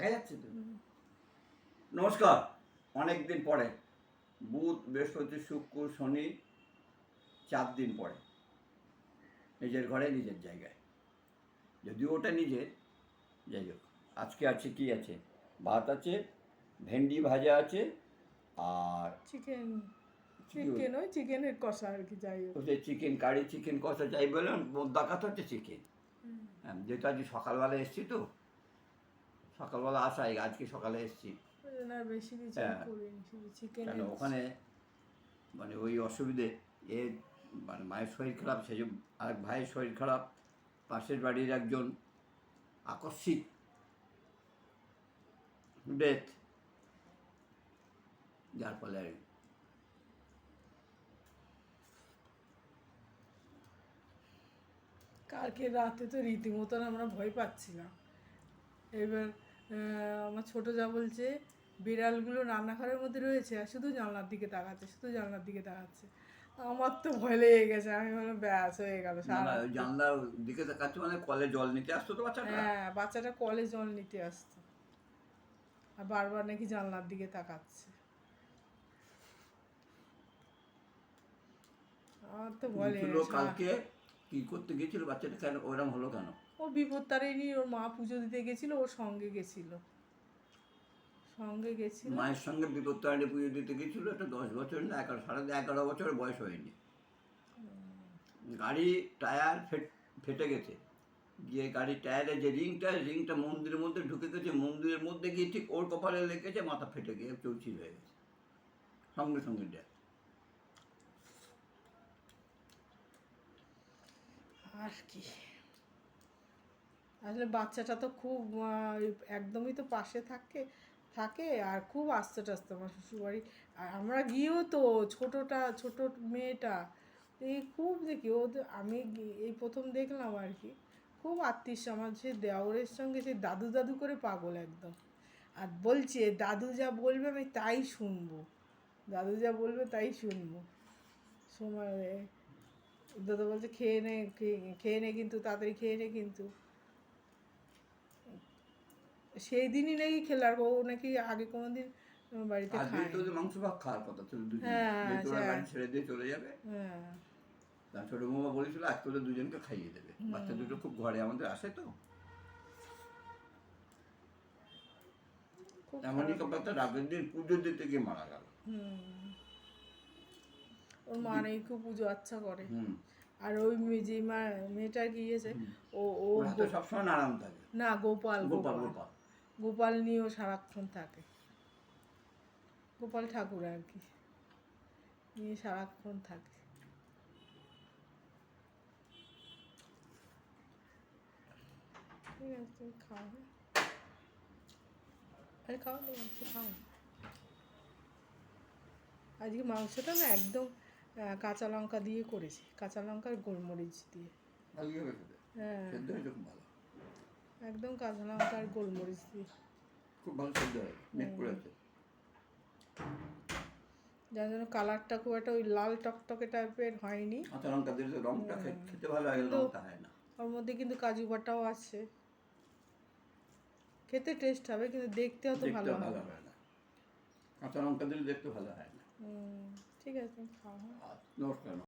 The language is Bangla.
দেখা যাচ্ছে তো? নমস্কার। অনেক দিন পরে বুধ বৃহস্পতি শুক্র শনি চার দিন পরে। নিজের ঘরে নিজের জায়গায়। যদিও ওটা নিজের যাই হোক আজকে আছে কি আছে? ভাত আছে ভেন্ডি ভাজা আছে আর চিকেন চিকেন ওই চিকেনের কষা আর কি যাই হোক। ওদের চিকেন কারি চিকেন কষা চাই বললেন মোদ্দাকাত হচ্ছে চিকেন। হ্যাঁ যেহেতু আজকে সকালবেলা এসছি তো সকালবেলা আসাই আজকে সকালে এসছি। বেশি কিছু হ্যাঁ। কেন ওখানে মানে ওই অসুবিধে এ মানে মায়ের শরীর খারাপ সেই জন্য আরেক ভাইয়ের শরীর খারাপ পাশের বাড়ির একজন আকস্মিক ডেথ যার ফলে আর কালকে রাতে তো রীতিমতন আমরা ভয় পাচ্ছিলাম। এবার আহ, আমার ছোট যা বলছে বিড়ালগুলো রান্নাঘরের মধ্যে রয়েছে আর শুধু জানলার দিকে তাকাচ্ছে শুধু জানলার দিকে তাকাচ্ছে। আমার তো ভয় লেগে গেছে আমি বললাম ব্যাস হয়ে গেল জানলার দিকে তাকাচ্ছে মানে কলে জল নিতে আসতো তো বাচ্চাটা? হ্যাঁ বাচ্চাটা কলে জল নিতে আসতো। আর বারবার নাকি জানলার দিকে তাকাচ্ছে। আমার তো ভয় লেগে গেছে। কালকে কি করতে গেছিল বাচ্চাটা? কেন ওরম হলো কেন? ও বিপদ তারিণী ওর মা পুজো দিতে গেছিল ওর সঙ্গে গেছিল। সঙ্গে গেছিল। মায়ের সঙ্গে বিপত্তারিণী পুজো দিতে গেছিল এটা দশ বছর না এগারো সাড়ে এগারো বছর বয়স হয়নি। গাড়ি টায়ার ফেট- গেছে। গিয়ে গাড়ির টায়ারে যে রিংটা রিংটা মন্দিরের মধ্যে ঢুকে গেছে মন্দিরের মধ্যে গিয়ে ঠিক ওর কপালে লেগেছে মাথা ফেটে গিয়ে চৌচির হয়ে গেছে। সঙ্গে সঙ্গে death। আর কি। আসলে বাচ্চাটা তো খুব একদমই তো পাশে থাকে থাকে আর খুব আস্তে টাস্তে আমার শ্বশুরবাড়ি। আর আমরা গিয়েও তো ছোটোটা, ছোট মেয়েটা, এই খুব দেখি ও আমি এই প্রথম দেখলাম আর কি। খুব আত্মীয় আমার সে দেওরের সঙ্গে সে দাদু দাদু করে পাগল একদম। আর বলছে, দাদু যা বলবে আমি তাই শুনব। দাদু যা বলবে তাই শুনব। সময়, দাদা বলছে, খেয়ে নে খেয়ে নে কিন্তু, তাড়াতাড়ি খেয়ে নে কিন্তু। সেই দিনই নাকি আর ও নাকি আগে কোনোদিন বাড়িতে আর খায় তো মাংস ভাগ খাওয়ার কথা ছিল দুজন। হ্যাঁ। বাড়ি ছেড়ে দিয়ে চলে যাবে। হ্যাঁ। তার ছোটো বৌমা বলেছিল আজ তোদের দুজনকে খাইয়ে দেবে। বাচ্চা দুটো খুব ঘরে আমাদের আসে তো। এমনই ব্যাপারটা রাতের দিন পুজো দিতে গিয়ে মারা গেল। হুম। ওর মা খুব পুজো আচ্ছা করে। আর ওই যে মা মেয়েটা গিয়েছে ও ও সবসময় আরাম থাকে। না গোপাল গোপাল। গোপাল। গোপাল নিয়েও সারাক্ষণ থাকে। গোপাল ঠাকুর আর কি। নিয়ে সারাক্ষণ থাকে। ঠিক আছে তুমি খাও? আরে খাও না মাংস খাও আজকে মাংসটা না একদম কাঁচা লঙ্কা দিয়ে করেছি। কাঁচা লঙ্কা আর গোলমরিচ দিয়ে। হ্যাঁ সেদ্ধ হয়েছে খুব ভালো একদম কাঁচা লঙ্কা আর গোলমরিচ দিয়ে। খুব ভালো সেদ্ধ হয় মেঘ করেছে যার জন্য কালারটা খুব একটা ওই লাল টকটকে টাইপের হয়নি। কাঁচা লঙ্কা দিলে রংটা খেতে ভালো লাগে লঙ্কা হয় না। ওর মধ্যে কিন্তু কাজু বাটাও আছে। খেতে টেস্ট হবে কিন্তু দেখতে অত ভালো হয় না। কাঁচা লঙ্কা দিলে দেখতে ভালো হয় না। ঠিক আছে তুমি খাও হ্যাঁ। আর নমস্কার